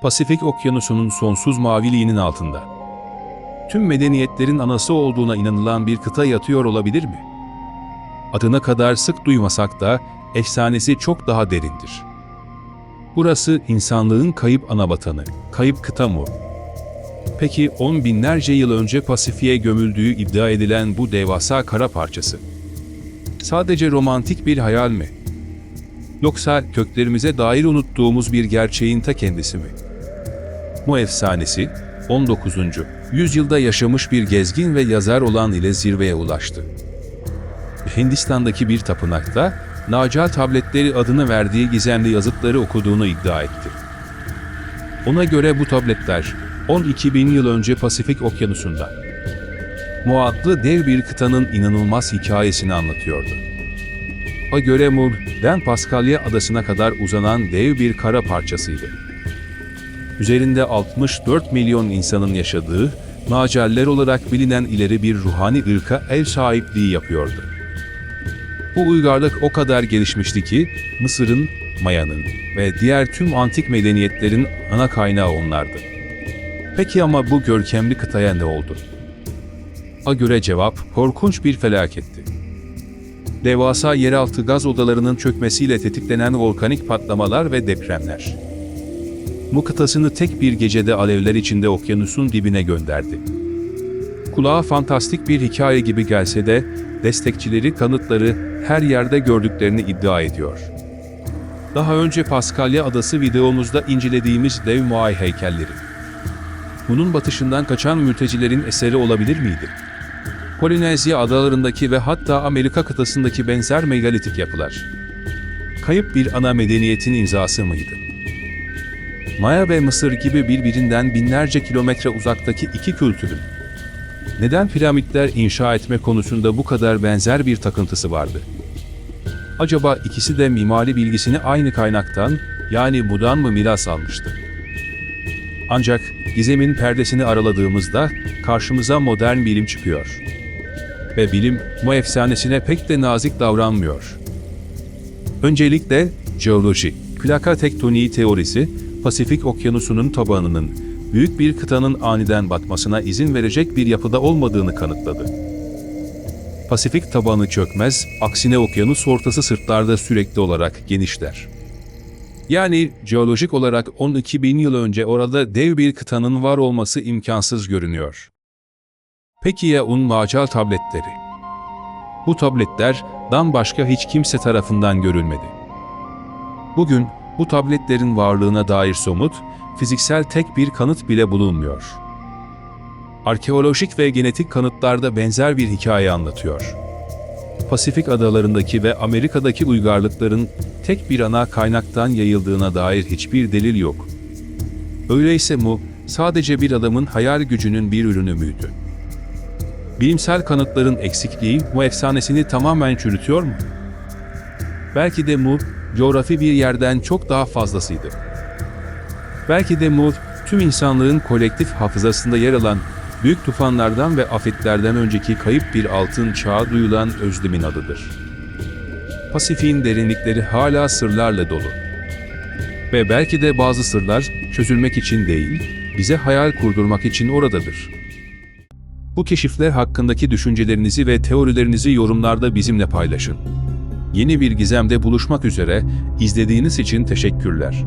Pasifik Okyanusu'nun sonsuz maviliğinin altında. Tüm medeniyetlerin anası olduğuna inanılan bir kıta yatıyor olabilir mi? Adına kadar sık duymasak da efsanesi çok daha derindir. Burası insanlığın kayıp anabatanı, kayıp kıta mı? Peki on binlerce yıl önce Pasifik'e gömüldüğü iddia edilen bu devasa kara parçası. Sadece romantik bir hayal mi? Yoksa köklerimize dair unuttuğumuz bir gerçeğin ta kendisi mi? Mu efsanesi, 19. yüzyılda yaşamış bir gezgin ve yazar olan ile zirveye ulaştı. Hindistan'daki bir tapınakta Nacal tabletleri adını verdiği gizemli yazıtları okuduğunu iddia etti. Ona göre bu tabletler 12 bin yıl önce Pasifik Okyanusu'nda Mu adlı dev bir kıtanın inanılmaz hikayesini anlatıyordu. O göre Mu'dan Paskalya adasına kadar uzanan dev bir kara parçasıydı. Üzerinde 64 milyon insanın yaşadığı, Macaller olarak bilinen ileri bir ruhani ırka ev sahipliği yapıyordu. Bu uygarlık o kadar gelişmişti ki, Mısır'ın, Maya'nın ve diğer tüm antik medeniyetlerin ana kaynağı onlardı. Peki ama bu görkemli kıtaya ne oldu? A göre cevap korkunç bir felaketti. Devasa yeraltı gaz odalarının çökmesiyle tetiklenen volkanik patlamalar ve depremler. Mu kıtasını tek bir gecede alevler içinde okyanusun dibine gönderdi. Kulağa fantastik bir hikaye gibi gelse de destekçileri kanıtları her yerde gördüklerini iddia ediyor. Daha önce Paskalya Adası videomuzda incelediğimiz dev Moai heykelleri. Bunun batışından kaçan mültecilerin eseri olabilir miydi? Polinezya adalarındaki ve hatta Amerika kıtasındaki benzer megalitik yapılar. Kayıp bir ana medeniyetin imzası mıydı? Maya ve Mısır gibi birbirinden binlerce kilometre uzaktaki iki kültürün neden piramitler inşa etme konusunda bu kadar benzer bir takıntısı vardı? Acaba ikisi de mimari bilgisini aynı kaynaktan, yani Mu'dan mı miras almıştı? Ancak gizemin perdesini araladığımızda karşımıza modern bilim çıkıyor. Ve bilim Mu efsanesine pek de nazik davranmıyor. Öncelikle jeoloji, plaka tektoniği teorisi, Pasifik Okyanusu'nun tabanının büyük bir kıtanın aniden batmasına izin verecek bir yapıda olmadığını kanıtladı. Pasifik tabanı çökmez, aksine okyanus ortası sırtlarda sürekli olarak genişler. Yani jeolojik olarak 12 bin yıl önce orada dev bir kıtanın var olması imkansız görünüyor. Peki ya un macal tabletleri? Bu tabletler dan başka hiç kimse tarafından görülmedi. Bugün bu tabletlerin varlığına dair somut, fiziksel tek bir kanıt bile bulunmuyor. Arkeolojik ve genetik kanıtlarda benzer bir hikaye anlatıyor. Pasifik adalarındaki ve Amerika'daki uygarlıkların tek bir ana kaynaktan yayıldığına dair hiçbir delil yok. Öyleyse Mu, sadece bir adamın hayal gücünün bir ürünü müydü? Bilimsel kanıtların eksikliği Mu efsanesini tamamen çürütüyor mu? Belki de Mu, coğrafi bir yerden çok daha fazlasıydı. Belki de Mu, tüm insanlığın kolektif hafızasında yer alan büyük tufanlardan ve afetlerden önceki kayıp bir altın çağa duyulan özlemin adıdır. Pasifik'in derinlikleri hala sırlarla dolu. Ve belki de bazı sırlar çözülmek için değil, bize hayal kurdurmak için oradadır. Bu keşifler hakkındaki düşüncelerinizi ve teorilerinizi yorumlarda bizimle paylaşın. Yeni bir gizemde buluşmak üzere izlediğiniz için teşekkürler.